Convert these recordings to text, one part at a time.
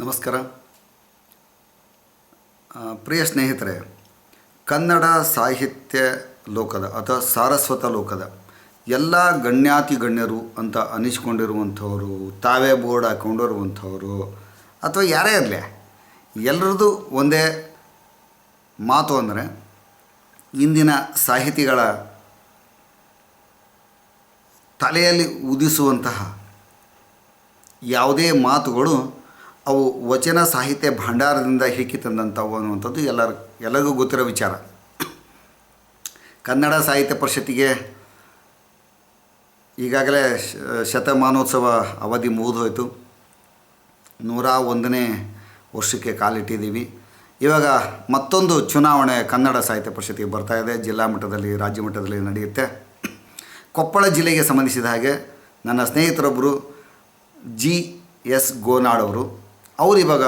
ನಮಸ್ಕಾರ. ಪ್ರಿಯ ಸ್ನೇಹಿತರೆ, ಕನ್ನಡ ಸಾಹಿತ್ಯ ಲೋಕದ ಅಥವಾ ಸಾರಸ್ವತ ಲೋಕದ ಎಲ್ಲ ಗಣ್ಯಾತಿ ಗಣ್ಯರು ಅಂತ ಅನಿಸ್ಕೊಂಡಿರುವಂಥವರು, ತಾವೇ ಬೋರ್ಡ್ ಹಾಕೊಂಡಿರುವಂಥವರು ಅಥವಾ ಯಾರೇ ಇರಲಿ, ಎಲ್ಲರದ್ದು ಒಂದೇ ಮಾತು ಅಂದರೆ ಇಂದಿನ ಸಾಹಿತಿಗಳ ತಲೆಯಲ್ಲಿ ಉದಿಸುವಂತಹ ಯಾವುದೇ ಮಾತುಗಳು ಅವು ವಚನ ಸಾಹಿತ್ಯ ಭಂಡಾರದಿಂದ ಹಿಕ್ಕಿ ತಂದಂಥವು ಅನ್ನುವಂಥದ್ದು ಎಲ್ಲರ ಎಲ್ಲರಿಗೂ ಗೊತ್ತಿರೋ ವಿಚಾರ. ಕನ್ನಡ ಸಾಹಿತ್ಯ ಪರಿಷತ್ತಿಗೆ ಈಗಾಗಲೇ ಶತಮಾನೋತ್ಸವ ಅವಧಿ ಮುಗಿದೋಯ್ತು. ನೂರ ಒಂದನೇ ವರ್ಷಕ್ಕೆ ಕಾಲಿಟ್ಟಿದ್ದೀವಿ. ಇವಾಗ ಮತ್ತೊಂದು ಚುನಾವಣೆ ಕನ್ನಡ ಸಾಹಿತ್ಯ ಪರಿಷತ್ತಿಗೆ ಬರ್ತಾ ಇದೆ. ಜಿಲ್ಲಾ ಮಟ್ಟದಲ್ಲಿ, ರಾಜ್ಯ ಮಟ್ಟದಲ್ಲಿ ನಡೆಯುತ್ತೆ. ಕೊಪ್ಪಳ ಜಿಲ್ಲೆಗೆ ಸಂಬಂಧಿಸಿದ ಹಾಗೆ ನನ್ನ ಸ್ನೇಹಿತರೊಬ್ಬರು ಜಿ ಎಸ್ ಗೋನಾಳ್ ಅವರು ಇವಾಗ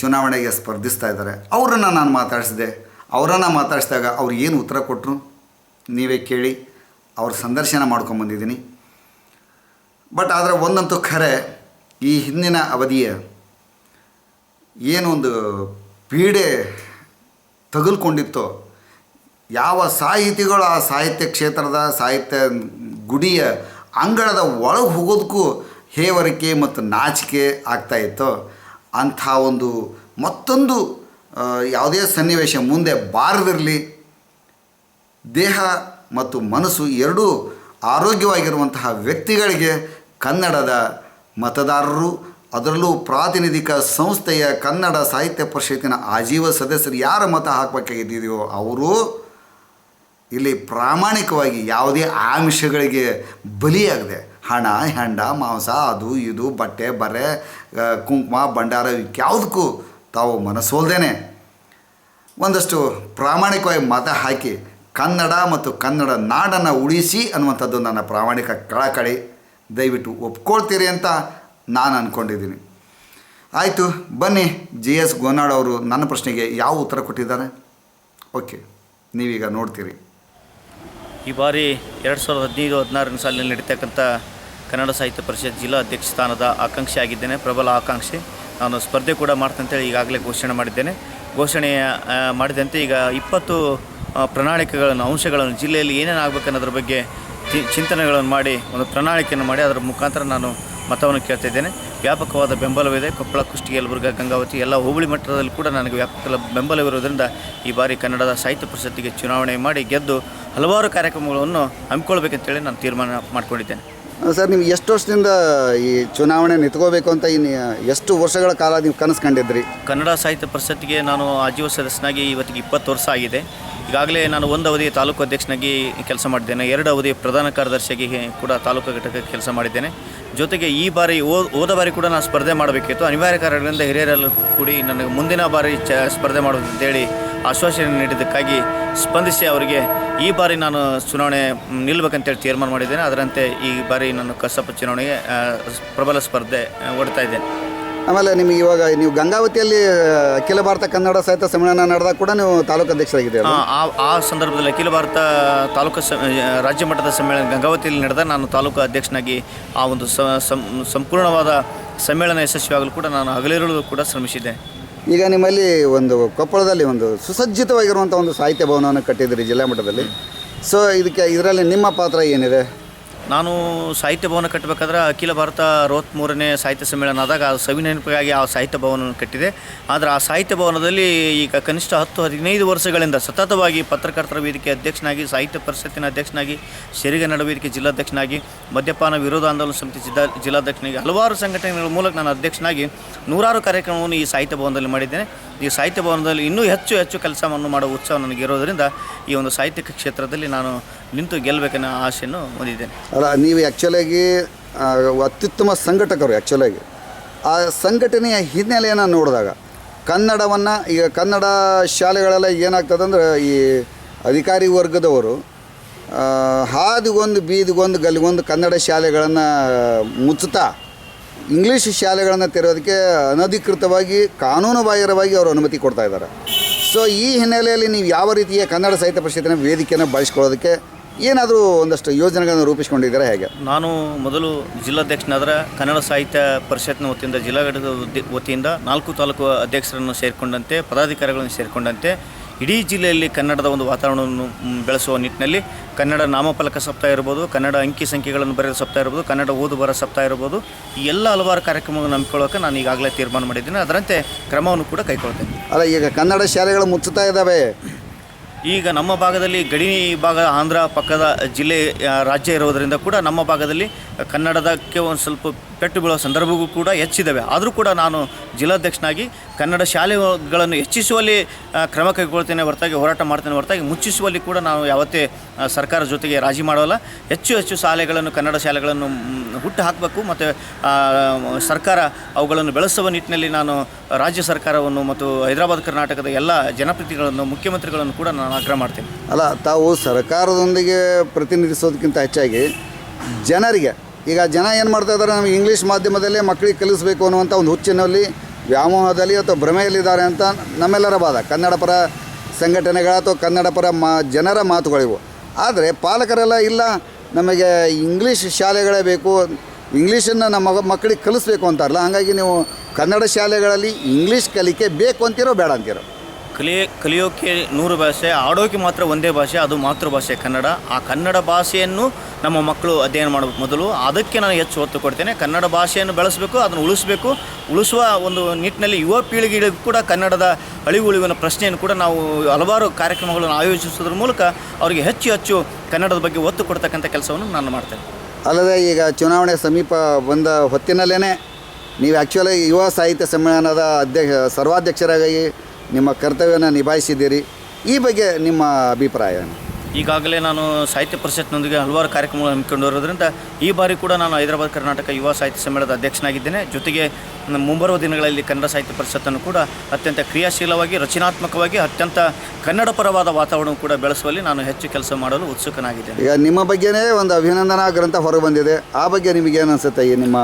ಚುನಾವಣೆಗೆ ಸ್ಪರ್ಧಿಸ್ತಾ ಇದ್ದಾರೆ. ಅವರನ್ನು ನಾನು ಮಾತಾಡಿಸಿದೆ. ಅವರನ್ನು ಮಾತಾಡಿಸಿದಾಗ ಅವ್ರು ಏನು ಉತ್ತರ ಕೊಟ್ಟರು ನೀವೇ ಕೇಳಿ. ಅವ್ರ ಸಂದರ್ಶನ ಮಾಡ್ಕೊಂಬಂದಿದ್ದೀನಿ ಬಟ್ ಆದರೆ ಒಂದಂತೂ ಖರೆ, ಈ ಹಿಂದಿನ ಅವಧಿಯ ಏನೊಂದು ಪೀಡೆ ತಗುಲ್ಕೊಂಡಿತ್ತೋ, ಯಾವ ಸಾಹಿತಿಗಳು ಆ ಸಾಹಿತ್ಯ ಕ್ಷೇತ್ರದ, ಸಾಹಿತ್ಯ ಗುಡಿಯ ಅಂಗಳದ ಒಳಗೆ ಹೋಗೋದಕ್ಕೂ ಹೇವರಿಕೆ ಮತ್ತು ನಾಚಿಕೆ ಆಗ್ತಾ ಇತ್ತೋ. ಅಂಥ ಒಂದು ಮತ್ತೊಂದು ಯಾವುದೇ ಸನ್ನಿವೇಶ ಮುಂದೆ ಬಾರದಿರಲಿ. ದೇಹ ಮತ್ತು ಮನಸ್ಸು ಎರಡೂ ಆರೋಗ್ಯವಾಗಿರುವಂತಹ ವ್ಯಕ್ತಿಗಳಿಗೆ ಕನ್ನಡದ ಮತದಾರರು, ಅದರಲ್ಲೂ ಪ್ರಾತಿನಿಧಿಕ ಸಂಸ್ಥೆಯ ಕನ್ನಡ ಸಾಹಿತ್ಯ ಪರಿಷತ್ತಿನ ಆಜೀವ ಸದಸ್ಯರು ಯಾರ ಮತ ಹಾಕಬೇಕಾಗಿದೆಯೋ ಅವರು ಇಲ್ಲಿ ಪ್ರಾಮಾಣಿಕವಾಗಿ ಯಾವುದೇ ಆಮಿಷಗಳಿಗೆ ಬಲಿಯಾಗದೆ. ಹಣ, ಹೆಂಡ, ಮಾಂಸ, ಅದು ಇದು, ಬಟ್ಟೆ, ಬರೆ ಕುಂಕುಮ, ಭಂಡಾರ ಯಾವುದಕ್ಕೂ ತಾವು ಮನಸ್ಸೋಲ್ದೇನೆ. ಒಂದಷ್ಟು ಪ್ರಾಮಾಣಿಕವಾಗಿ ಮತ ಹಾಕಿ ಕನ್ನಡ ಮತ್ತು ಕನ್ನಡ ನಾಡನ್ನು ಉಳಿಸಿ ಅನ್ನುವಂಥದ್ದು ನನ್ನ ಪ್ರಾಮಾಣಿಕ ಕಳಕಳಿ. ದಯವಿಟ್ಟು ಒಪ್ಕೊಳ್ತೀರಿ ಅಂತ ನಾನು ಅಂದ್ಕೊಂಡಿದ್ದೀನಿ ಆಯಿತು, ಬನ್ನಿ, ಜಿ ಎಸ್ ಗೋನಾಳ್ ಅವರು ನನ್ನ ಪ್ರಶ್ನೆಗೆ ಯಾವ ಉತ್ತರ ಕೊಟ್ಟಿದ್ದಾರೆ? ಓಕೆ, ನೀವೀಗ ನೋಡ್ತೀರಿ. ಈ ಬಾರಿ ಎರಡು ಸಾವಿರದ ಹದಿನೈದು, ಹದಿನಾರನೇ ಸಾಲಿನಲ್ಲಿ ನಡೀತಕ್ಕಂಥ ಕನ್ನಡ ಸಾಹಿತ್ಯ ಪರಿಷತ್ ಜಿಲ್ಲಾ ಅಧ್ಯಕ್ಷ ಸ್ಥಾನದ ಆಕಾಂಕ್ಷಿ ಆಗಿದ್ದೇನೆ ಪ್ರಬಲ ಆಕಾಂಕ್ಷಿ. ನಾನು ಸ್ಪರ್ಧೆ ಕೂಡ ಮಾಡ್ತಂತೇಳಿ ಈಗಾಗಲೇ ಘೋಷಣೆ ಮಾಡಿದ್ದೇನೆ. ಘೋಷಣೆ ಮಾಡಿದಂತೆ ಈಗ ಇಪ್ಪತ್ತು ಪ್ರಣಾಳಿಕೆಗಳನ್ನು, ಅಂಶಗಳನ್ನು, ಜಿಲ್ಲೆಯಲ್ಲಿ ಏನೇನು ಆಗಬೇಕನ್ನೋದ್ರ ಬಗ್ಗೆ ಚಿಂತನೆಗಳನ್ನು ಮಾಡಿ, ಒಂದು ಪ್ರಣಾಳಿಕೆಯನ್ನು ಮಾಡಿ ಅದರ ಮುಖಾಂತರ ನಾನು ಮತವನ್ನು ಕೇಳ್ತಿದ್ದೇನೆ. ವ್ಯಾಪಕವಾದ ಬೆಂಬಲವಿದೆ. ಕೊಪ್ಪಳ, ಕುಷ್ಟಗಿ, ಯಲಬುರ್ಗ, ಗಂಗಾವತಿ ಎಲ್ಲ ಹೋಬಳಿ ಮಟ್ಟದಲ್ಲಿ ಕೂಡ ನನಗೆ ವ್ಯಾಪಕ ಬೆಂಬಲವಿರುವುದರಿಂದ ಈ ಬಾರಿ ಕನ್ನಡದ ಸಾಹಿತ್ಯ ಪರಿಷತ್ತಿಗೆ ಚುನಾವಣೆ ಮಾಡಿ ಗೆದ್ದು ಹಲವಾರು ಕಾರ್ಯಕ್ರಮಗಳನ್ನು ಹಮ್ಮಿಕೊಳ್ಬೇಕಂತೇಳಿ ನಾನು ತೀರ್ಮಾನ ಮಾಡಿಕೊಂಡಿದ್ದೇನೆ. ಸರ್, ನಿಮ್ಗೆ ಎಷ್ಟು ವರ್ಷದಿಂದ ಈ ಚುನಾವಣೆ ನಿಂತ್ಕೋಬೇಕು ಅಂತ ಇನ್ನು ಎಷ್ಟು ವರ್ಷಗಳ ಕಾಲ ನೀವು ಕನಸು ಕಂಡಿದ್ರಿ ಕನ್ನಡ ಸಾಹಿತ್ಯ ಪರಿಷತ್ತಿಗೆ ನಾನು ಆಜೀವ ಸದಸ್ಯನಾಗಿ ಇವತ್ತಿಗೆ ಇಪ್ಪತ್ತು ವರ್ಷ ಆಗಿದೆ. ಈಗಾಗಲೇ ನಾನು ಒಂದು ಅವಧಿ ತಾಲೂಕು ಅಧ್ಯಕ್ಷನಾಗಿ ಕೆಲಸ ಮಾಡಿದ್ದೇನೆ. ಎರಡು ಅವಧಿ ಪ್ರಧಾನ ಕಾರ್ಯದರ್ಶಿಯಾಗಿ ಕೂಡ ತಾಲೂಕು ಘಟಕಕ್ಕೆ ಕೆಲಸ ಮಾಡಿದ್ದೇನೆ. ಜೊತೆಗೆ ಈ ಬಾರಿ ಹೋದ ಬಾರಿ ಕೂಡ ನಾನು ಸ್ಪರ್ಧೆ ಮಾಡಬೇಕಿತ್ತು. ಅನಿವಾರ್ಯ ಕಾರಣಗಳಿಂದ ಹಿರಿಯರೆಲ್ಲ ಕೂಡಿ ನನಗೆ ಮುಂದಿನ ಬಾರಿ ಚ, ಸ್ಪರ್ಧೆ ಮಾಡೋದಂತೇಳಿ ಆಶ್ವಾಸನೆ ನೀಡಿದ್ದಕ್ಕಾಗಿ ಸ್ಪಂದಿಸಿ ಅವರಿಗೆ ಈ ಬಾರಿ ನಾನು ಚುನಾವಣೆ ನಿಲ್ಲಬೇಕಂತೇಳಿ ತೀರ್ಮಾನ ಮಾಡಿದ್ದೇನೆ. ಅದರಂತೆ ಈ ಬಾರಿ ನಾನು ಕಸಪ ಚುನಾವಣೆಗೆ ಪ್ರಬಲ ಸ್ಪರ್ಧೆ ಓಡ್ತಾ ಇದ್ದೇನೆ. ಆಮೇಲೆ ನಿಮಗೆ ಇವಾಗ ನೀವು ಗಂಗಾವತಿಯಲ್ಲಿ ಅಖಿಲ ಭಾರತ ಕನ್ನಡ ಸಾಹಿತ್ಯ ಸಮ್ಮೇಳನ ನಡೆದಾಗ ಕೂಡ ನೀವು ತಾಲೂಕು ಅಧ್ಯಕ್ಷರಾಗಿದ್ದೀರಿ ಆ ಆ- ಸಂದರ್ಭದಲ್ಲಿ ಅಖಿಲ ಭಾರತ ತಾಲೂಕು ಸ ರಾಜ್ಯ ಮಟ್ಟದ ಸಮ್ಮೇಳನ ಗಂಗಾವತಿಯಲ್ಲಿ ನಡೆದ ನಾನು ತಾಲೂಕು ಅಧ್ಯಕ್ಷನಾಗಿ ಆ ಒಂದು ಸಂಪೂರ್ಣವಾದ ಸಮ್ಮೇಳನ ಯಶಸ್ವಿಯಾಗಲು ಕೂಡ ನಾನು ಹಗಲಿರುಳು ಕೂಡ ಶ್ರಮಿಸಿದ್ದೆ ಈಗ ನಿಮ್ಮಲ್ಲಿ ಒಂದು ಕೊಪ್ಪಳದಲ್ಲಿ ಒಂದು ಸುಸಜ್ಜಿತವಾಗಿರುವಂಥ ಒಂದು ಸಾಹಿತ್ಯ ಭವನವನ್ನು ಕಟ್ಟಿದ್ದೀರಿ ಜಿಲ್ಲಾ ಮಟ್ಟದಲ್ಲಿ ಸೊ ಇದಕ್ಕೆ, ಇದರಲ್ಲಿ ನಿಮ್ಮ ಪಾತ್ರ ಏನಿದೆ? ನಾನು ಸಾಹಿತ್ಯ ಭವನ ಕಟ್ಟಬೇಕಾದ್ರೆ ಅಖಿಲ ಭಾರತ ಅರವತ್ತ್ಮೂರನೇ ಸಾಹಿತ್ಯ ಸಮ್ಮೇಳನ ಆದಾಗ ಆ ಸವಿನೆನಪಿಗಾಗಿ ಆ ಸಾಹಿತ್ಯ ಭವನವನ್ನು ಕಟ್ಟಿದೆ. ಆದರೆ ಆ ಸಾಹಿತ್ಯ ಭವನದಲ್ಲಿ ಈಗ ಕನಿಷ್ಠ ಹತ್ತು ಹದಿನೈದು ವರ್ಷಗಳಿಂದ ಸತತವಾಗಿ ಪತ್ರಕರ್ತರ ವೇದಿಕೆ ಅಧ್ಯಕ್ಷನಾಗಿ, ಸಾಹಿತ್ಯ ಪರಿಷತ್ತಿನ ಅಧ್ಯಕ್ಷನಾಗಿ, ಶೆರಿಗೆ ವೇದಿಕೆ ಜಿಲ್ಲಾಧ್ಯಕ್ಷನಾಗಿ, ಮದ್ಯಪಾನ ವಿರೋಧ ಆಂದೋಲನ ಸಮಿತಿ ಜಿಲ್ಲಾ, ಜಿಲ್ಲಾಧ್ಯಕ್ಷನಾಗಿ ಹಲವಾರು ಸಂಘಟನೆಗಳ ಮೂಲಕ ನಾನು ಅಧ್ಯಕ್ಷನಾಗಿ ನೂರಾರು ಕಾರ್ಯಕ್ರಮವನ್ನು ಈ ಸಾಹಿತ್ಯ ಭವನದಲ್ಲಿ ಮಾಡಿದ್ದೇನೆ. ಈ ಸಾಹಿತ್ಯ ಭವನದಲ್ಲಿ ಇನ್ನೂ ಹೆಚ್ಚು ಹೆಚ್ಚು ಕೆಲಸವನ್ನು ಮಾಡುವ ಉತ್ಸವ ನನಗೆ ಇರೋದರಿಂದ ಈ ಒಂದು ಸಾಹಿತ್ಯಿಕ ಕ್ಷೇತ್ರದಲ್ಲಿ ನಾನು ನಿಂತು ಗೆಲ್ಲಬೇಕನ್ನೋ ಆಸೆಯನ್ನು ಹೊಂದಿದ್ದೇನೆ. ಅಲ್ಲ, ನೀವು ಆ್ಯಕ್ಚುಲಾಗಿ ಅತ್ಯುತ್ತಮ ಸಂಘಟಕರು ಆ್ಯಕ್ಚುಲಾಗಿ ಆ ಸಂಘಟನೆಯ ಹಿನ್ನೆಲೆಯನ್ನು ನೋಡಿದಾಗ ಕನ್ನಡವನ್ನು, ಈಗ ಕನ್ನಡ ಶಾಲೆಗಳೆಲ್ಲ ಏನಾಗ್ತದೆ ಅಂದ್ರೆ ಈ ಅಧಿಕಾರಿ ವರ್ಗದವರು ಹಾದಿಗೊಂದು ಬೀದಿಗೊಂದು ಗಲ್ಲಿಗೊಂದು ಕನ್ನಡ ಶಾಲೆಗಳನ್ನು ಮುಚ್ಚುತ್ತಾ ಇಂಗ್ಲೀಷ್ ಶಾಲೆಗಳನ್ನು ತೆರೆಯೋದಕ್ಕೆ ಅನಧಿಕೃತವಾಗಿ ಕಾನೂನು ಬಾಹಿರವಾಗಿ ಅವರು ಅನುಮತಿ ಕೊಡ್ತಾ ಇದ್ದಾರೆ. ಸೊ ಈ ಹಿನ್ನೆಲೆಯಲ್ಲಿ ನೀವು ಯಾವ ರೀತಿಯ ಕನ್ನಡ ಸಾಹಿತ್ಯ ಪರಿಷತ್ತಿನ ವೇದಿಕೆಯನ್ನು ಬಳಸ್ಕೊಳ್ಳೋದಕ್ಕೆ ಏನಾದರೂ ಒಂದಷ್ಟು ಯೋಜನೆಗಳನ್ನು ರೂಪಿಸ್ಕೊಂಡಿದ್ದೀರಾ ಹೇಗೆ? ನಾನು ಮೊದಲು ಜಿಲ್ಲಾಧ್ಯಕ್ಷನಾದ್ರೆ ಕನ್ನಡ ಸಾಹಿತ್ಯ ಪರಿಷತ್ನ ವತಿಯಿಂದ ಜಿಲ್ಲಾ ಘಟಕದ ವತಿಯಿಂದ ನಾಲ್ಕು ತಾಲೂಕು ಅಧ್ಯಕ್ಷರನ್ನು ಸೇರಿಕೊಂಡಂತೆ ಪದಾಧಿಕಾರಿಗಳನ್ನು ಸೇರಿಕೊಂಡಂತೆ ಇಡೀ ಜಿಲ್ಲೆಯಲ್ಲಿ ಕನ್ನಡದ ಒಂದು ವಾತಾವರಣವನ್ನು ಬೆಳೆಸುವ ನಿಟ್ಟಿನಲ್ಲಿ ಕನ್ನಡ ನಾಮಫಲಕ ಸಪ್ತಾಹ ಇರ್ಬೋದು ಕನ್ನಡ ಅಂಕಿ ಸಂಖ್ಯೆಗಳನ್ನು ಬರೆಯೋ ಸಪ್ತಾಹ ಇರ್ಬೋದು ಕನ್ನಡ ಓದು ಬರೋ ಸಪ್ತಾಹ ಇರ್ಬೋದು ಈ ಎಲ್ಲ ಹಲವಾರು ಕಾರ್ಯಕ್ರಮಗಳನ್ನು ನಂಬಿಕೊಳ್ಳೋಕೆ ನಾನು ಈಗಾಗಲೇ ತೀರ್ಮಾನ ಮಾಡಿದ್ದೀನಿ. ಅದರಂತೆ ಕ್ರಮವನ್ನು ಕೂಡ ಕೈಗೊಳ್ತೇನೆ. ಅಲ್ಲ ಈಗ ಕನ್ನಡ ಶಾಲೆಗಳು ಮುಚ್ಚುತ್ತಾ ಇದ್ದಾವೆ. ಈಗ ನಮ್ಮ ಭಾಗದಲ್ಲಿ ಗಡಿ ಭಾಗ ಆಂಧ್ರ ಪಕ್ಕದ ಜಿಲ್ಲೆ ರಾಜ್ಯ ಇರೋದರಿಂದ ಕೂಡ ನಮ್ಮ ಭಾಗದಲ್ಲಿ ಕನ್ನಡದಕ್ಕೆ ಒಂದು ಸ್ವಲ್ಪ ಪೆಟ್ಟು ಬೀಳುವ ಸಂದರ್ಭವೂ ಕೂಡ ಹೆಚ್ಚಿದ್ದಾವೆ ಆದರೂ ಕೂಡ ನಾನು ಜಿಲ್ಲಾಧ್ಯಕ್ಷನಾಗಿ ಕನ್ನಡ ಶಾಲೆಗಳನ್ನು ಹೆಚ್ಚಿಸುವಲ್ಲಿ ಕ್ರಮ ಕೈಗೊಳ್ತೇನೆ ಹೊರತಾಗಿ, ಹೋರಾಟ ಮಾಡ್ತೇನೆ ಹೊರತಾಗಿ, ಮುಚ್ಚಿಸುವಲ್ಲಿ ಕೂಡ ನಾವು ಯಾವತ್ತೇ ಸರ್ಕಾರ ಜೊತೆಗೆ ರಾಜಿ ಮಾಡೋಲ್ಲ. ಹೆಚ್ಚು ಹೆಚ್ಚು ಶಾಲೆಗಳನ್ನು, ಕನ್ನಡ ಶಾಲೆಗಳನ್ನು ಹುಟ್ಟು ಹಾಕಬೇಕು ಮತ್ತು ಸರ್ಕಾರ ಅವುಗಳನ್ನು ಬೆಳೆಸುವ ನಿಟ್ಟಿನಲ್ಲಿ ನಾನು ರಾಜ್ಯ ಸರ್ಕಾರವನ್ನು ಮತ್ತು ಹೈದರಾಬಾದ್ ಕರ್ನಾಟಕದ ಎಲ್ಲ ಜನಪ್ರತಿನಿಧಿಗಳನ್ನು, ಮುಖ್ಯಮಂತ್ರಿಗಳನ್ನು ಕೂಡ ನಾನು ಆಗ್ರಹ ಮಾಡ್ತೇನೆ. ಅಲ್ಲ, ತಾವು ಸರ್ಕಾರದೊಂದಿಗೆ ಪ್ರತಿನಿಧಿಸೋದಕ್ಕಿಂತ ಹೆಚ್ಚಾಗಿ ಜನರಿಗೆ, ಈಗ ಜನ ಏನು ಮಾಡ್ತಾ ಇದ್ದಾರೆ ನಮಗೆ ಇಂಗ್ಲೀಷ್ ಮಾಧ್ಯಮದಲ್ಲೇ ಮಕ್ಕಳಿಗೆ ಕಲಿಸಬೇಕು ಅನ್ನುವಂಥ ಒಂದು ಹುಚ್ಚಿನಲ್ಲಿ, ವ್ಯಾಮೋಹದಲ್ಲಿ ಅಥವಾ ಭ್ರಮೆಯಲ್ಲಿದ್ದಾರೆ ಅಂತ ನಮ್ಮೆಲ್ಲರ ಬಾದ ಕನ್ನಡ ಪರ ಸಂಘಟನೆಗಳ ಅಥವಾ ಕನ್ನಡ ಪರ ಮಾ, ಜನರ ಮಾತುಗಳಿವು. ಆದರೆ ಪಾಲಕರೆಲ್ಲ, ಇಲ್ಲ, ನಮಗೆ ಇಂಗ್ಲೀಷ್ ಶಾಲೆಗಳೇ ಬೇಕು, ಇಂಗ್ಲೀಷನ್ನು ನಮ್ಮ ಮಗ, ಮಕ್ಕಳಿಗೆ ಕಲಿಸ್ಬೇಕು ಅಂತಾರಲ್ಲ, ಹಾಗಾಗಿ ನೀವು ಕನ್ನಡ ಶಾಲೆಗಳಲ್ಲಿ ಇಂಗ್ಲೀಷ್ ಕಲಿಕೆ ಬೇಕು ಅಂತೀರೋ ಬೇಡ ಅಂತೀರೋ? ಕಲಿಯ ಕಲಿಯೋಕ್ಕೆ ನೂರು ಭಾಷೆ, ಆಡೋಕೆ ಮಾತ್ರ ಒಂದೇ ಭಾಷೆ, ಅದು ಮಾತೃಭಾಷೆ ಕನ್ನಡ. ಆ ಕನ್ನಡ ಭಾಷೆಯನ್ನು ನಮ್ಮ ಮಕ್ಕಳು ಅಧ್ಯಯನ ಮಾಡಬೇಕು ಮೊದಲು ಅದಕ್ಕೆ ನಾನು ಹೆಚ್ಚು ಒತ್ತು ಕೊಡ್ತೇನೆ. ಕನ್ನಡ ಭಾಷೆಯನ್ನು ಬೆಳೆಸಬೇಕು, ಅದನ್ನು ಉಳಿಸಬೇಕು. ಉಳಿಸುವ ಒಂದು ನಿಟ್ಟಿನಲ್ಲಿ ಯುವ ಪೀಳಿಗೆಗಳಿಗೂ ಕೂಡ ಕನ್ನಡದ ಅಳಿವು ಉಳಿವಿನ ಪ್ರಶ್ನೆಯನ್ನು ಕೂಡ ನಾವು ಹಲವಾರು ಕಾರ್ಯಕ್ರಮಗಳನ್ನು ಆಯೋಜಿಸೋದ್ರ ಮೂಲಕ ಅವರಿಗೆ ಹೆಚ್ಚು ಹೆಚ್ಚು ಕನ್ನಡದ ಬಗ್ಗೆ ಒತ್ತು ಕೊಡ್ತಕ್ಕಂಥ ಕೆಲಸವನ್ನು ನಾನು ಮಾಡ್ತೇನೆ. ಅಲ್ಲದೆ ಈಗ ಚುನಾವಣೆ ಸಮೀಪ ಬಂದ ಹೊತ್ತಿನಲ್ಲೇ ನೀವು ಆ್ಯಕ್ಚುಲಾಗಿ ಯುವ ಸಾಹಿತ್ಯ ಸಮ್ಮೇಳನದ ಅಧ್ಯಕ್ಷ, ಸರ್ವಾಧ್ಯಕ್ಷರಾಗಿ ನಿಮ್ಮ ಕರ್ತವ್ಯನ ನಿಭಾಯಿಸಿದ್ದೀರಿ. ಈ ಬಗ್ಗೆ ನಿಮ್ಮ ಅಭಿಪ್ರಾಯ? ಈಗಾಗಲೇ ನಾನು ಸಾಹಿತ್ಯ ಪರಿಷತ್ನೊಂದಿಗೆ ಹಲವಾರು ಕಾರ್ಯಕ್ರಮಗಳು ಹಮ್ಮಿಕೊಂಡಿರೋದ್ರಿಂದ ಈ ಬಾರಿ ಕೂಡ ನಾನು ಹೈದರಾಬಾದ್ ಕರ್ನಾಟಕ ಯುವ ಸಾಹಿತ್ಯ ಸಮ್ಮೇಳನದ ಅಧ್ಯಕ್ಷನಾಗಿದ್ದೇನೆ. ಜೊತೆಗೆ ಮುಂಬರುವ ದಿನಗಳಲ್ಲಿ ಕನ್ನಡ ಸಾಹಿತ್ಯ ಪರಿಷತ್ತನ್ನು ಕೂಡ ಅತ್ಯಂತ ಕ್ರಿಯಾಶೀಲವಾಗಿ ರಚನಾತ್ಮಕವಾಗಿ ಅತ್ಯಂತ ಕನ್ನಡಪರವಾದ ವಾತಾವರಣ ಕೂಡ ಬೆಳೆಸುವಲ್ಲಿ ನಾನು ಹೆಚ್ಚು ಕೆಲಸ ಮಾಡಲು ಉತ್ಸುಕನಾಗಿದ್ದೇನೆ. ಈಗ ನಿಮ್ಮ ಬಗ್ಗೆನೇ ಒಂದು ಅಭಿನಂದನಾ ಗ್ರಂಥ ಹೊರಗೆ ಬಂದಿದೆ ಆ ಬಗ್ಗೆ ನಿಮಗೇನು ಅನಿಸುತ್ತೆ ಈ ನಿಮ್ಮ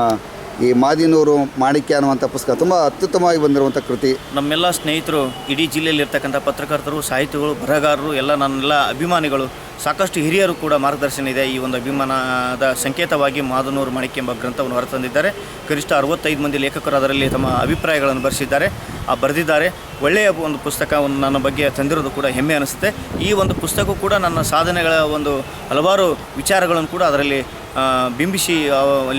ಈ ಮಾದಿನೂರು ಮಾಣಿಕ್ಯ ಅನ್ನುವಂಥ ಪುಸ್ತಕ ತುಂಬ ಅತ್ಯುತ್ತಮವಾಗಿ ಬಂದಿರುವಂಥ ಕೃತಿ. ನಮ್ಮೆಲ್ಲ ಸ್ನೇಹಿತರು ಇಡೀ ಜಿಲ್ಲೆಯಲ್ಲಿರ್ತಕ್ಕಂಥ ಪತ್ರಕರ್ತರು, ಸಾಹಿತಿಗಳು, ಬರಹಗಾರರು, ಎಲ್ಲ ನನ್ನೆಲ್ಲ ಅಭಿಮಾನಿಗಳು ಸಾಕಷ್ಟು ಹಿರಿಯರು ಕೂಡ ಮಾರ್ಗದರ್ಶನ ಇದೆ. ಈ ಒಂದು ಅಭಿಮಾನದ ಸಂಕೇತವಾಗಿ ಮಾದನೂರು ಮಣಿಕೆ ಎಂಬ ಗ್ರಂಥವನ್ನು ಹೊರತಂದಿದ್ದಾರೆ. ಕನಿಷ್ಠ ಅರವತ್ತೈದು ಮಂದಿ ಲೇಖಕರು ಅದರಲ್ಲಿ ತಮ್ಮ ಅಭಿಪ್ರಾಯಗಳನ್ನು ಬರೆಸಿದ್ದಾರೆ. ಆ ಬರೆದಿದ್ದಾರೆ. ಒಳ್ಳೆಯ ಒಂದು ಪುಸ್ತಕವನ್ನು ನನ್ನ ಬಗ್ಗೆ ತಂದಿರೋದು ಕೂಡ ಹೆಮ್ಮೆ ಅನಿಸುತ್ತೆ. ಈ ಒಂದು ಪುಸ್ತಕ ಕೂಡ ನನ್ನ ಸಾಧನೆಗಳ ಒಂದು ಹಲವಾರು ವಿಚಾರಗಳನ್ನು ಕೂಡ ಅದರಲ್ಲಿ ಬಿಂಬಿಸಿ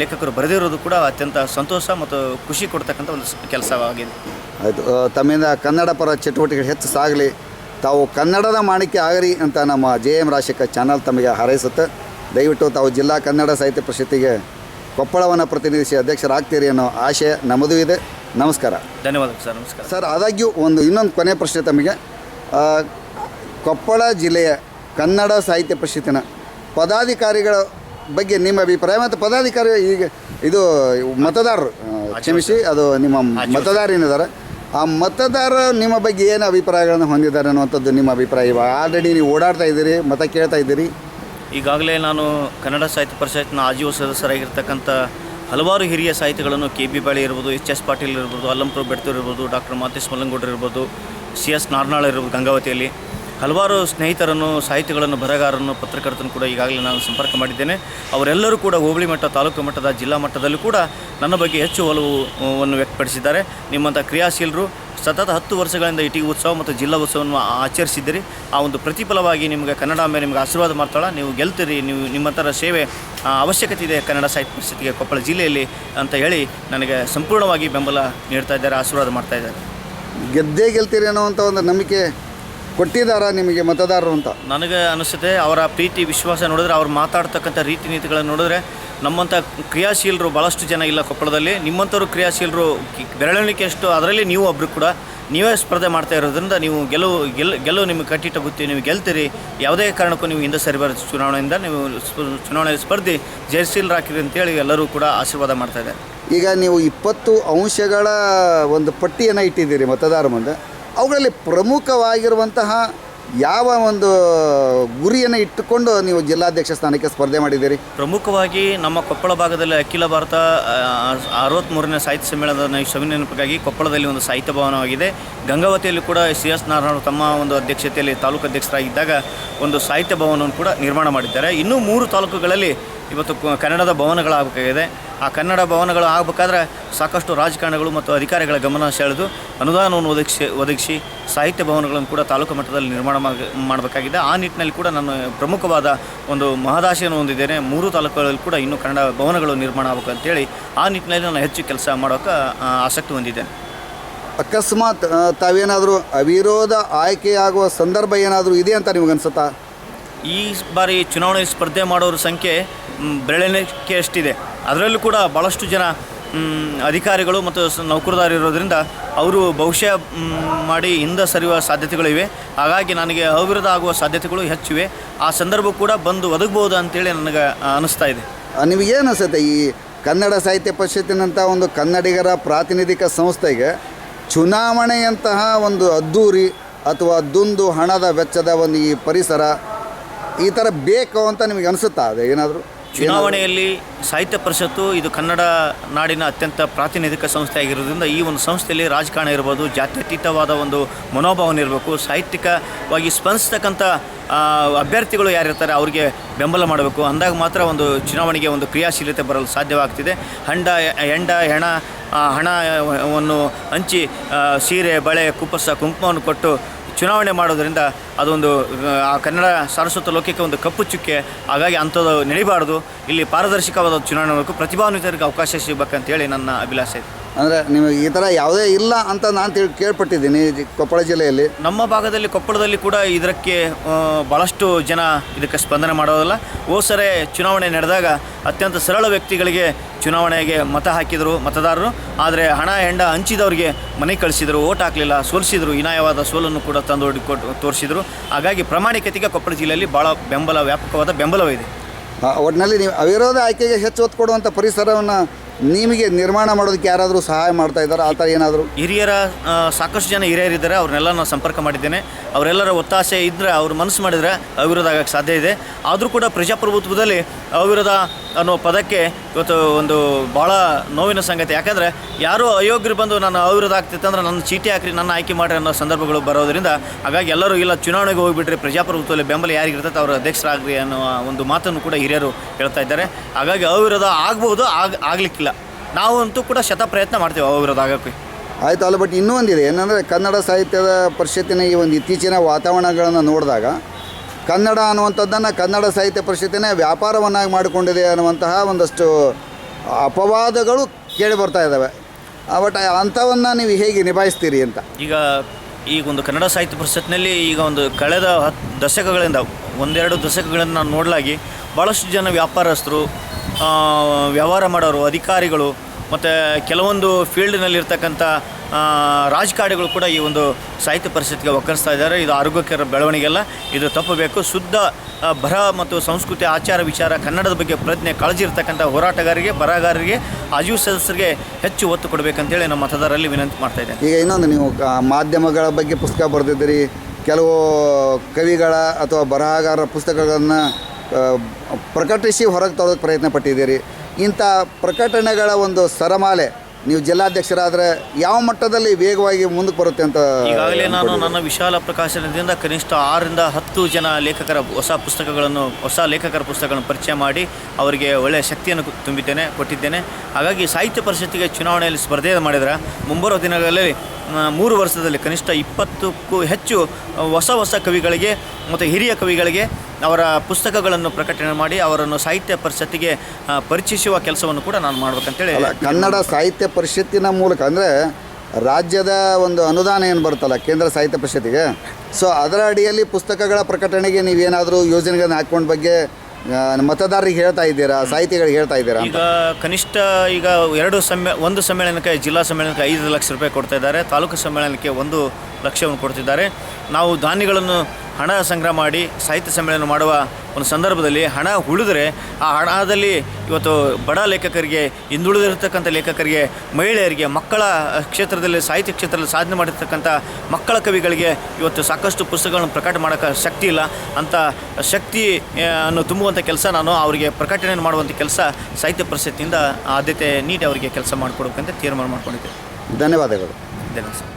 ಲೇಖಕರು ಬರೆದಿರೋದು ಕೂಡ ಅತ್ಯಂತ ಸಂತೋಷ ಮತ್ತು ಖುಷಿ ಕೊಡ್ತಕ್ಕಂಥ ಒಂದು ಕೆಲಸವಾಗಿದೆ. ಆಯಿತು. ತಮ್ಮಿಂದ ಕನ್ನಡ ಪರ ಚಟುವಟಿಕೆ ಹೆಚ್ಚು ಸಾಗಲಿ. ತಾವು ಕನ್ನಡದ ಮಾಣಿಕ್ಯ ಆಗರಿ ಅಂತ ನಮ್ಮ ಜೆ ಎಂ ರಾಶಿಕ ಚಾನಲ್ ತಮಗೆ ಹಾರೈಸುತ್ತೆ. ದಯವಿಟ್ಟು ತಾವು ಜಿಲ್ಲಾ ಕನ್ನಡ ಸಾಹಿತ್ಯ ಪರಿಷತ್ತಿಗೆ ಕೊಪ್ಪಳವನ್ನು ಪ್ರತಿನಿಧಿಸಿ ಅಧ್ಯಕ್ಷರಾಗ್ತೀರಿ ಅನ್ನೋ ಆಶಯ ನಮ್ಮದು ಇದೆ. ನಮಸ್ಕಾರ. ಧನ್ಯವಾದ ಸರ್ ನಮಸ್ಕಾರ. ಸರ್ ಆದಾಗ್ಯೂ ಒಂದು ಇನ್ನೊಂದು ಕೊನೆ ಪ್ರಶ್ನೆ ತಮಗೆ. ಕೊಪ್ಪಳ ಜಿಲ್ಲೆಯ ಕನ್ನಡ ಸಾಹಿತ್ಯ ಪರಿಷತ್ತಿನ ಪದಾಧಿಕಾರಿಗಳ ಬಗ್ಗೆ ನಿಮ್ಮ ಅಭಿಪ್ರಾಯ ಮತ್ತು ಪದಾಧಿಕಾರಿ ಈಗ ಇದು ಮತದಾರರು ಕ್ಷಮಿಸಿ ಅದು ನಿಮ್ಮ ಮತದಾರ ಏನಿದ್ದಾರೆ ಆ ಮತದಾರ ನಿಮ್ಮ ಬಗ್ಗೆ ಏನು ಅಭಿಪ್ರಾಯಗಳನ್ನು ಹೊಂದಿದ್ದಾರೆ ಅನ್ನುವಂಥದ್ದು ನಿಮ್ಮ ಅಭಿಪ್ರಾಯ? ಇವಾಗ ಆಲ್ರೆಡಿ ನೀವು ಓಡಾಡ್ತಾ ಇದ್ದೀರಿ, ಮತ ಕೇಳ್ತಾ ಇದ್ದೀರಿ. ಈಗಾಗಲೇ ನಾನು ಕನ್ನಡ ಸಾಹಿತ್ಯ ಪರಿಷತ್ನ ಆಜೀವ ಸದಸ್ಯರಾಗಿರ್ತಕ್ಕಂಥ ಹಲವಾರು ಹಿರಿಯ ಸಾಹಿತಿಗಳನ್ನು ಕೆ ಬಿ ಬಾಳಿ ಇರ್ಬೋದು, ಎಚ್ ಎಸ್ ಪಾಟೀಲ್ ಇರ್ಬೋದು ಅಲ್ಲಂಪ್ರ ಬೆಡ್ತೂರ್ ಇರ್ಬೋದು, ಡಾಕ್ಟರ್ ಮಾತೇಶ್ ಮಲ್ಲಂಗೌಡರು ಇರ್ಬೋದು, ಸಿ ಎಸ್ ನಾರ್ನಾಳ್ ಇರ್ಬೋದು ಗಂಗಾವತಿಯಲ್ಲಿ. ಹಲವಾರು ಸ್ನೇಹಿತರನ್ನು, ಸಾಹಿತಿಗಳನ್ನು, ಬರಹಗಾರರನ್ನು, ಪತ್ರಕರ್ತರನ್ನು ಕೂಡ ಈಗಾಗಲೇ ನಾನು ಸಂಪರ್ಕ ಮಾಡಿದ್ದೇನೆ. ಅವರೆಲ್ಲರೂ ಕೂಡ ಹೋಬಳಿ ಮಟ್ಟ, ತಾಲೂಕು ಮಟ್ಟದ, ಜಿಲ್ಲಾ ಮಟ್ಟದಲ್ಲೂ ಕೂಡ ನನ್ನ ಬಗ್ಗೆ ಹೆಚ್ಚು ಒಲವನ್ನು ವ್ಯಕ್ತಪಡಿಸಿದ್ದಾರೆ. ನಿಮ್ಮಂಥ ಕ್ರಿಯಾಶೀಲರು ಸತತ ಹತ್ತು ವರ್ಷಗಳಿಂದ ಇಟಿ ಉತ್ಸವ ಮತ್ತು ಜಿಲ್ಲಾ ಉತ್ಸವವನ್ನು ಆಚರಿಸಿದ್ದೀರಿ. ಆ ಒಂದು ಪ್ರತಿಫಲವಾಗಿ ನಿಮಗೆ ಕನ್ನಡಾಂಬೆ ನಿಮಗೆ ಆಶೀರ್ವಾದ ಮಾಡ್ತಾಳೆ. ನೀವು ಗೆಲ್ತೀರಿ, ನೀವು ನಿಮ್ಮ ಥರ ಸೇವೆ ಅವಶ್ಯಕತೆ ಇದೆ ಕನ್ನಡ ಸಾಹಿತ್ಯ ಪರಿಷತ್ತಿಗೆ ಕೊಪ್ಪಳ ಜಿಲ್ಲೆಯಲ್ಲಿ ಅಂತ ಹೇಳಿ ನನಗೆ ಸಂಪೂರ್ಣವಾಗಿ ಬೆಂಬಲ ನೀಡ್ತಾ ಇದ್ದಾರೆ, ಆಶೀರ್ವಾದ ಮಾಡ್ತಾ ಇದ್ದಾರೆ. ಗೆದ್ದೇ ಗೆಲ್ತೀರಿ ಅನ್ನುವಂಥ ಒಂದು ನಂಬಿಕೆ ಕೊಟ್ಟಿದ್ದಾರ ನಿಮಗೆ ಮತದಾರರು ಅಂತ? ನನಗೆ ಅನಿಸುತ್ತೆ ಅವರ ಪ್ರೀತಿ ವಿಶ್ವಾಸ ನೋಡಿದ್ರೆ ಅವ್ರು ಮಾತಾಡ್ತಕ್ಕಂಥ ರೀತಿ ನೀತಿಗಳನ್ನು ನೋಡಿದ್ರೆ ನಮ್ಮಂಥ ಕ್ರಿಯಾಶೀಲರು ಭಾಳಷ್ಟು ಜನ ಇಲ್ಲ ಕೊಪ್ಪಳದಲ್ಲಿ. ನಿಮ್ಮಂಥವ್ರು ಕ್ರಿಯಾಶೀಲರು ಬೆರಳಿಕೆ ಬೆರಳೆಣಿಕೆಯಷ್ಟು ಅದರಲ್ಲಿ ನೀವು ಒಬ್ಬರು ಕೂಡ. ನೀವೇ ಸ್ಪರ್ಧೆ ಮಾಡ್ತಾ ಇರೋದ್ರಿಂದ ನೀವು ಗೆಲುವು ಗೆಲ್ ಗೆಲುವು ನಿಮಗೆ ಕಟ್ಟಿಟ್ಟ ಬುತ್ತಿ ನೀವು ಗೆಲ್ತೀರಿ. ಯಾವುದೇ ಕಾರಣಕ್ಕೂ ನೀವು ಹಿಂದೆ ಸರಿಬಾರ ಚುನಾವಣೆಯಿಂದ ನೀವು ಚುನಾವಣೆ ಚುನಾವಣೆಯಲ್ಲಿ ಸ್ಪರ್ಧಿ ಜಯಶೀಲರಾಕಿರಿ ಅಂತೇಳಿ ಎಲ್ಲರೂ ಕೂಡ ಆಶೀರ್ವಾದ ಮಾಡ್ತಾ ಇದ್ದಾರೆ. ಈಗ ನೀವು ಇಪ್ಪತ್ತು ಅಂಶಗಳ ಒಂದು ಪಟ್ಟಿಯನ್ನು ಇಟ್ಟಿದ್ದೀರಿ ಮತದಾರ ಮುಂದೆ. ಅವುಗಳಲ್ಲಿ ಪ್ರಮುಖವಾಗಿರುವಂತಹ ಯಾವ ಒಂದು ಗುರಿಯನ್ನು ಇಟ್ಟುಕೊಂಡು ನೀವು ಜಿಲ್ಲಾಧ್ಯಕ್ಷ ಸ್ಥಾನಕ್ಕೆ ಸ್ಪರ್ಧೆ ಮಾಡಿದ್ದೀರಿ? ಪ್ರಮುಖವಾಗಿ ನಮ್ಮ ಕೊಪ್ಪಳ ಭಾಗದಲ್ಲಿ ಅಖಿಲ ಭಾರತ ಅರವತ್ತ್ಮೂರನೇ ಸಾಹಿತ್ಯ ಸಮ್ಮೇಳನದ ಸವಿನೆನಪಿಗಾಗಿ ಕೊಪ್ಪಳದಲ್ಲಿ ಒಂದು ಸಾಹಿತ್ಯ ಭವನವಾಗಿದೆ. ಗಂಗಾವತಿಯಲ್ಲಿ ಕೂಡ ಸಿ ಎಸ್ ನಾರಾಯಣ ತಮ್ಮ ಒಂದು ಅಧ್ಯಕ್ಷತೆಯಲ್ಲಿ ತಾಲೂಕು ಅಧ್ಯಕ್ಷರಾಗಿದ್ದಾಗ ಒಂದು ಸಾಹಿತ್ಯ ಭವನವನ್ನು ಕೂಡ ನಿರ್ಮಾಣ ಮಾಡಿದ್ದಾರೆ. ಇನ್ನೂ ಮೂರು ತಾಲೂಕುಗಳಲ್ಲಿ ಇವತ್ತು ಕನ್ನಡದ ಭವನಗಳಾಗಬೇಕಾಗಿದೆ. ಆ ಕನ್ನಡ ಭವನಗಳು ಆಗಬೇಕಾದ್ರೆ ಸಾಕಷ್ಟು ರಾಜಕಾರಣಿಗಳು ಮತ್ತು ಅಧಿಕಾರಿಗಳ ಗಮನ ಸೆಳೆದು ಅನುದಾನವನ್ನು ಒದಗಿಸಿ ಒದಗಿಸಿ ಸಾಹಿತ್ಯ ಭವನಗಳನ್ನು ಕೂಡ ತಾಲೂಕು ಮಟ್ಟದಲ್ಲಿ ನಿರ್ಮಾಣ ಮಾಡ- ಮಾಡಬೇಕಾಗಿದೆ. ಆ ನಿಟ್ಟಿನಲ್ಲಿ ಕೂಡ ನಾನು ಪ್ರಮುಖವಾದ ಒಂದು ಮಹದಾಶೆಯನ್ನು ಹೊಂದಿದ್ದೇನೆ. ಮೂರು ತಾಲೂಕುಗಳಲ್ಲಿ ಕೂಡ ಇನ್ನೂ ಕನ್ನಡ ಭವನಗಳು ನಿರ್ಮಾಣ ಆಗಬೇಕು ಅಂತೇಳಿ ಆ ನಿಟ್ಟಿನಲ್ಲಿ ನಾನು ಹೆಚ್ಚು ಕೆಲಸ ಮಾಡೋಕ್ಕೆ ಆಸಕ್ತಿ ಹೊಂದಿದ್ದೇನೆ. ಅಕಸ್ಮಾತ್ ತಾವೇನಾದರೂ ಅವಿರೋಧ ಆಯ್ಕೆಯಾಗುವ ಸಂದರ್ಭ ಏನಾದರೂ ಇದೆ ಅಂತ ನಿಮ್ಗೆ ಅನ್ಸುತ್ತಾ ಈ ಬಾರಿ ಚುನಾವಣೆ ಸ್ಪರ್ಧೆ ಮಾಡೋರ ಸಂಖ್ಯೆ ಮ್, ಬೆರಳೆಣಿಕೆ ಅಷ್ಟಿದೆ ಅದರಲ್ಲೂ ಕೂಡ ಭಾಳಷ್ಟು ಜನ ಅಧಿಕಾರಿಗಳು ಮತ್ತು ನೌಕರದಾರಿರೋದ್ರಿಂದ ಅವರು ಬಹುಶಃ ಮಾಡಿ ಹಿಂದೆ ಸರಿಯುವ ಸಾಧ್ಯತೆಗಳಿವೆ. ಹಾಗಾಗಿ ನನಗೆ ಅವಿರೋಧ ಆಗುವ ಸಾಧ್ಯತೆಗಳು ಹೆಚ್ಚಿವೆ. ಆ ಸಂದರ್ಭ ಕೂಡ ಬಂದು ಒದಗಬಹುದು ಅಂತೇಳಿ ನನಗೆ ಅನಿಸ್ತಾ ಇದೆ. ನಿಮಗೆ ಅನಿಸುತ್ತೆ? ಈ ಕನ್ನಡ ಸಾಹಿತ್ಯ ಪರಿಷತ್ತಿನಂಥ ಒಂದು ಕನ್ನಡಿಗರ ಪ್ರಾತಿನಿಧಿಕ ಸಂಸ್ಥೆಗೆ ಚುನಾವಣೆಯಂತಹ ಒಂದು ಅದ್ದೂರಿ ಅಥವಾ ದುಂದು ಹಣದ ವೆಚ್ಚದ ಒಂದು ಈ ಪರಿಸರ ಈ ಥರ ಬೇಕು ಅಂತ ನಿಮಗೆ ಅನಿಸುತ್ತಾ ಅದು ಏನಾದರೂ? ಚುನಾವಣೆಯಲ್ಲಿ ಸಾಹಿತ್ಯ ಪರಿಷತ್ತು ಇದು ಕನ್ನಡ ನಾಡಿನ ಅತ್ಯಂತ ಪ್ರಾತಿನಿಧಿಕ ಸಂಸ್ಥೆ ಆಗಿರೋದ್ರಿಂದ ಈ ಒಂದು ಸಂಸ್ಥೆಯಲ್ಲಿ ರಾಜಕಾರಣ ಇರ್ಬೋದು, ಜಾತ್ಯತೀತವಾದ ಒಂದು ಮನೋಭಾವನೆ ಇರಬೇಕು, ಸಾಹಿತ್ಯಿಕವಾಗಿ ಸ್ಪಂದಿಸ್ತಕ್ಕಂಥ ಅಭ್ಯರ್ಥಿಗಳು ಯಾರಿರ್ತಾರೆ ಅವರಿಗೆ ಬೆಂಬಲ ಮಾಡಬೇಕು. ಅಂದಾಗ ಮಾತ್ರ ಒಂದು ಚುನಾವಣೆಗೆ ಒಂದು ಕ್ರಿಯಾಶೀಲತೆ ಬರಲು ಸಾಧ್ಯವಾಗ್ತಿದೆ. ಹಂಡ, ಹೆಂಡ, ಹೆಣ ಆ, ಹಣವನ್ನು ಹಂಚಿ ಸೀರೆ ಬಳೆ ಕುಪ್ಪಸ ಕುಂಕುಮವನ್ನು ಕೊಟ್ಟು ಚುನಾವಣೆ ಮಾಡೋದರಿಂದ ಅದೊಂದು ಆ ಕನ್ನಡ ಸಾರಸ್ವತ ಲೋಕಕ್ಕೆ ಒಂದು ಕಪ್ಪು ಚುಕ್ಕೆ. ಹಾಗಾಗಿ ಅಂಥದ್ದು ನಡಿಬಾರ್ದು. ಇಲ್ಲಿ ಪಾರದರ್ಶಕವಾದ ಚುನಾವಣೆ ಮಾಡಬೇಕು. ಪ್ರತಿಭಾನ್ವಿತರಿಗೆ ಅವಕಾಶ ಸಿಗಬೇಕಂತೇಳಿ ನನ್ನ ಅಭಿಲಾಷೆ. ಇದೆ ಅಂದರೆ ನಿಮಗೆ ಈ ಥರ ಯಾವುದೇ ಇಲ್ಲ ಅಂತ ನಾನು ತಿಳ್ ಕೇಳ್ಪಟ್ಟಿದ್ದೀನಿ ಕೊಪ್ಪಳ ಜಿಲ್ಲೆಯಲ್ಲಿ. ನಮ್ಮ ಭಾಗದಲ್ಲಿ ಕೊಪ್ಪಳದಲ್ಲಿ ಕೂಡ ಇದಕ್ಕೆ ಭಾಳಷ್ಟು ಜನ ಇದಕ್ಕೆ ಸ್ಪಂದನೆ ಮಾಡೋದಲ್ಲ. ಓಸರೆ ಚುನಾವಣೆ ನಡೆದಾಗ ಅತ್ಯಂತ ಸರಳ ವ್ಯಕ್ತಿಗಳಿಗೆ ಚುನಾವಣೆಗೆ ಮತ ಹಾಕಿದರು ಮತದಾರರು, ಆದರೆ ಹಣ ಹೆಂಡ ಹಂಚಿದವರಿಗೆ ಮನೆ ಕಳಿಸಿದರು, ಓಟ್ ಹಾಕಲಿಲ್ಲ, ಸೋಲಿಸಿದರು, ಹೀನಾಯವಾದ ಸೋಲನ್ನು ಕೂಡ ತಂದು ತೋರಿಸಿದರು. ಹಾಗಾಗಿ ಪ್ರಾಮಾಣಿಕತೆಗೆ ಕೊಪ್ಪಳ ಜಿಲ್ಲೆಯಲ್ಲಿ ಭಾಳ ಬೆಂಬಲ, ವ್ಯಾಪಕವಾದ ಬೆಂಬಲವಿದೆ. ಒಟ್ಟಿನಲ್ಲಿ ನೀವು ಅವಿರೋಧ ಆಯ್ಕೆಗೆ ಹೆಚ್ಚು ಒತ್ತು ಕೊಡುವಂಥ ಪರಿಸರವನ್ನು ನಿಮಗೆ ನಿರ್ಮಾಣ ಮಾಡೋದಕ್ಕೆ ಯಾರಾದರೂ ಸಹಾಯ ಮಾಡ್ತಾ ಇದ್ದಾರೆ? ಆ ಥರ ಏನಾದರೂ? ಹಿರಿಯರ ಸಾಕಷ್ಟು ಜನ ಹಿರಿಯರಿದ್ದಾರೆ. ಅವ್ರನ್ನೆಲ್ಲ ನಾನು ಸಂಪರ್ಕ ಮಾಡಿದ್ದೇನೆ. ಅವರೆಲ್ಲರ ಒತ್ತಾಸೆ ಇದ್ದರೆ ಅವ್ರು ಮನಸ್ಸು ಮಾಡಿದರೆ ಅವಿರೋಧ ಆಗಕ್ಕೆ ಸಾಧ್ಯ ಇದೆ. ಆದರೂ ಕೂಡ ಪ್ರಜಾಪ್ರಭುತ್ವದಲ್ಲಿ ಅವಿರೋಧ ಅನ್ನೋ ಪದಕ್ಕೆ ಇವತ್ತು ಒಂದು ಭಾಳ ನೋವಿನ ಸಂಗತಿ. ಯಾಕಂದರೆ, ಯಾರೋ ಅಯೋಗ್ಯರು ಬಂದು ನಾನು ಅವಿರೋಧ ಆಗ್ತಿತ್ತಂದ್ರೆ ನನ್ನ ಚೀಟಿ ಹಾಕ್ರಿ, ನನ್ನ ಆಯ್ಕೆ ಮಾಡಿರಿ ಅನ್ನೋ ಸಂದರ್ಭಗಳು ಬರೋದರಿಂದ ಹಾಗಾಗಿ ಎಲ್ಲರೂ ಇಲ್ಲ, ಚುನಾವಣೆಗೆ ಹೋಗಿಬಿಟ್ರೆ, ಪ್ರಜಾಪ್ರಭುತ್ವದಲ್ಲಿ ಬೆಂಬಲ ಯಾರಿಗಿರ್ತೈತೆ ಅವರು ಅಧ್ಯಕ್ಷರಾಗ್ರಿ ಅನ್ನೋ ಒಂದು ಮಾತನ್ನು ಕೂಡ ಹಿರಿಯರು ಹೇಳ್ತಾ ಇದ್ದಾರೆ. ಹಾಗಾಗಿ ಅವಿರೋಧ ಆಗ್ಬೋದು, ಆಗ ಆಗಲಿಕ್ಕಿಲ್ಲ. ನಾವು ಅಂತೂ ಕೂಡ ಶತ ಪ್ರಯತ್ನ ಮಾಡ್ತೀವಿ ಅವಿರೋಧ ಆಗೋಕ್ಕೆ. ಆಯಿತು ಅಲ್ಲ ಬಟ್ ಇನ್ನೂ ಒಂದಿದೆ. ಏನಂದರೆ ಕನ್ನಡ ಸಾಹಿತ್ಯದ ಪರಿಷತ್ತಿನ ಈ ಒಂದು ಇತ್ತೀಚಿನ ವಾತಾವರಣಗಳನ್ನು ನೋಡಿದಾಗ ಕನ್ನಡ ಅನ್ನುವಂಥದ್ದನ್ನು ಕನ್ನಡ ಸಾಹಿತ್ಯ ಪರಿಷತ್ತಿನೇ ವ್ಯಾಪಾರವನ್ನಾಗಿ ಮಾಡಿಕೊಂಡಿದೆ ಅನ್ನುವಂತಹ ಒಂದಷ್ಟು ಅಪವಾದಗಳು ಕೇಳಿ ಬರ್ತಾ ಇದ್ದಾವೆ. ಬಟ್ ಅಂಥವನ್ನು ನೀವು ಹೇಗೆ ನಿಭಾಯಿಸ್ತೀರಿ ಅಂತ? ಈಗ ಈಗ ಒಂದು ಕನ್ನಡ ಸಾಹಿತ್ಯ ಪರಿಷತ್ನಲ್ಲಿ ಈಗ ಒಂದು ಕಳೆದ ಹತ್ತು ದಶಕಗಳಿಂದ ಒಂದೆರಡು ದಶಕಗಳನ್ನು ನಾವು ನೋಡಲಾಗಿ ಭಾಳಷ್ಟು ಜನ ವ್ಯಾಪಾರಸ್ಥರು ವ್ಯವಹಾರ ಮಾಡೋರು, ಅಧಿಕಾರಿಗಳು, ಮತ್ತು ಕೆಲವೊಂದು ಫೀಲ್ಡ್ನಲ್ಲಿರ್ತಕ್ಕಂಥ ರಾಜಕಾರಣಿಗಳು ಕೂಡ ಈ ಒಂದು ಸಾಹಿತ್ಯ ಪರಿಷತ್ಗೆ ಒಕ್ಕರಿಸ್ತಾ ಇದ್ದಾರೆ. ಇದು ಆರೋಗ್ಯಕರ ಬೆಳವಣಿಗೆಲ್ಲ ಇದು ತಪ್ಪಬೇಕು ಶುದ್ಧ ಬರ ಮತ್ತು ಸಂಸ್ಕೃತಿ ಆಚಾರ ವಿಚಾರ ಕನ್ನಡದ ಬಗ್ಗೆ ಪ್ರಜ್ಞೆ ಕಾಳಜಿ ಇರ್ತಕ್ಕಂಥ ಹೋರಾಟಗಾರರಿಗೆ, ಬರಹಗಾರರಿಗೆ, ಆಜೀವ ಸದಸ್ಯರಿಗೆ ಹೆಚ್ಚು ಒತ್ತು ಕೊಡಬೇಕಂತೇಳಿ ನಮ್ಮ ಮತದಾರರಲ್ಲಿ ವಿನಂತಿ ಮಾಡ್ತಾ ಇದ್ದೇನೆ. ಈಗ ಇನ್ನೊಂದು ನೀವು ಮಾಧ್ಯಮಗಳ ಬಗ್ಗೆ ಪುಸ್ತಕ ಬರೆದಿದ್ದೀರಿ. ಕೆಲವು ಕವಿಗಳ ಅಥವಾ ಬರಹಗಾರರ ಪುಸ್ತಕಗಳನ್ನು ಪ್ರಕಟಿಸಿ ಹೊರಗೆ ತರೋದಕ್ಕೆ ಪ್ರಯತ್ನ ಪಟ್ಟಿದ್ದೀರಿ. ಇಂಥ ಪ್ರಕಟಣೆಗಳ ಒಂದು ಸರಮಾಲೆ ನೀವು ಜಿಲ್ಲಾಧ್ಯಕ್ಷರಾದರೆ ಯಾವ ಮಟ್ಟದಲ್ಲಿ ವೇಗವಾಗಿ ಮುಂದಕ್ಕೆ ಬರುತ್ತೆ ಅಂತ ಈಗಾಗಲೇ ನಾನು ನನ್ನ ವಿಶಾಲ ಪ್ರಕಾಶನದಿಂದ ಕನಿಷ್ಠ ಆರರಿಂದ ಹತ್ತು ಜನ ಲೇಖಕರ ಹೊಸ ಪುಸ್ತಕಗಳನ್ನು ಹೊಸ ಲೇಖಕರ ಪುಸ್ತಕಗಳನ್ನು ಪರಿಚಯ ಮಾಡಿ ಅವರಿಗೆ ಒಳ್ಳೆಯ ಶಕ್ತಿಯನ್ನು ತುಂಬಿದ್ದೇನೆ ಕೊಟ್ಟಿದ್ದೇನೆ. ಹಾಗಾಗಿ ಸಾಹಿತ್ಯ ಪರಿಷತ್ತಿಗೆ ಚುನಾವಣೆಯಲ್ಲಿ ಸ್ಪರ್ಧೆ ಮಾಡಿದರೆ ಮುಂಬರುವ ದಿನಗಳಲ್ಲಿ ಮೂರು ವರ್ಷದಲ್ಲಿ ಕನಿಷ್ಠ ಇಪ್ಪತ್ತಕ್ಕೂ ಹೆಚ್ಚು ಹೊಸ ಹೊಸ ಕವಿಗಳಿಗೆ ಮತ್ತು ಹಿರಿಯ ಕವಿಗಳಿಗೆ ಅವರ ಪುಸ್ತಕಗಳನ್ನು ಪ್ರಕಟಣೆ ಮಾಡಿ ಅವರನ್ನು ಸಾಹಿತ್ಯ ಪರಿಷತ್ತಿಗೆ ಪರಿಚಯಿಸುವ ಕೆಲಸವನ್ನು ಕೂಡ ನಾನು ಮಾಡ್ಬೇಕಂತೇಳಿ ಕನ್ನಡ ಸಾಹಿತ್ಯ ಪರಿಷತ್ತಿನ ಮೂಲಕ ಅಂದರೆ ರಾಜ್ಯದ ಒಂದು ಅನುದಾನ ಏನು ಬರುತ್ತಲ್ಲ ಕೇಂದ್ರ ಸಾಹಿತ್ಯ ಪರಿಷತ್ತಿಗೆ? ಸೊ ಅದರ ಅಡಿಯಲ್ಲಿ ಪುಸ್ತಕಗಳ ಪ್ರಕಟಣೆಗೆ ನೀವೇನಾದರೂ ಯೋಜನೆಗಳನ್ನು ಹಾಕ್ಕೊಂಡ ಬಗ್ಗೆ ಮತದಾರರಿಗೆ ಹೇಳ್ತಾ ಇದ್ದೀರಾ ಸಾಹಿತಿಗಳಿಗೆ ಹೇಳ್ತಾ ಇದ್ದೀರಾ ಈಗ ಕನಿಷ್ಠ ಈಗ ಎರಡು ಸಮ್ಮೆ ಒಂದು ಸಮ್ಮೇಳನಕ್ಕೆ ಜಿಲ್ಲಾ ಸಮ್ಮೇಳನಕ್ಕೆ ಐದು ಲಕ್ಷ ರೂಪಾಯಿ ಕೊಡ್ತಾ ಇದ್ದಾರೆ ತಾಲೂಕು ಸಮ್ಮೇಳನಕ್ಕೆ ಒಂದು ಲಕ್ಷವನ್ನು ಕೊಡ್ತಿದ್ದಾರೆ. ನಾವು ಧಾನ್ಯಗಳನ್ನು ಹಣ ಸಂಗ್ರಹ ಮಾಡಿ ಸಾಹಿತ್ಯ ಸಮ್ಮೇಳನ ಮಾಡುವ ಒಂದು ಸಂದರ್ಭದಲ್ಲಿ ಹಣ ಉಳಿದ್ರೆ ಆ ಹಣದಲ್ಲಿ ಇವತ್ತು ಬಡ ಲೇಖಕರಿಗೆ ಹಿಂದುಳಿದಿರತಕ್ಕಂಥ ಲೇಖಕರಿಗೆ ಮಹಿಳೆಯರಿಗೆ ಮಕ್ಕಳ ಕ್ಷೇತ್ರದಲ್ಲಿ ಸಾಹಿತ್ಯ ಕ್ಷೇತ್ರದಲ್ಲಿ ಸಾಧನೆ ಮಾಡಿರ್ತಕ್ಕಂಥ ಮಕ್ಕಳ ಕವಿಗಳಿಗೆ ಇವತ್ತು ಸಾಕಷ್ಟು ಪುಸ್ತಕಗಳನ್ನು ಪ್ರಕಟ ಮಾಡೋಕ್ಕೆ ಶಕ್ತಿ ಇಲ್ಲ. ಅಂತ ಶಕ್ತಿ ಅನ್ನು ತುಂಬುವಂಥ ಕೆಲಸ ನಾನು ಅವರಿಗೆ ಪ್ರಕಟಣೆ ಮಾಡುವಂಥ ಕೆಲಸ ಸಾಹಿತ್ಯ ಪರಿಷತ್ತಿನಿಂದ ಆದ್ಯತೆ ನೀಡಿ ಅವರಿಗೆ ಕೆಲಸ ಮಾಡಿಕೊಡ್ಬೇಕಂತ ತೀರ್ಮಾನ ಮಾಡ್ಕೊಂಡಿದ್ದೆ ಧನ್ಯವಾದಗಳು. ಧನ್ಯವಾದ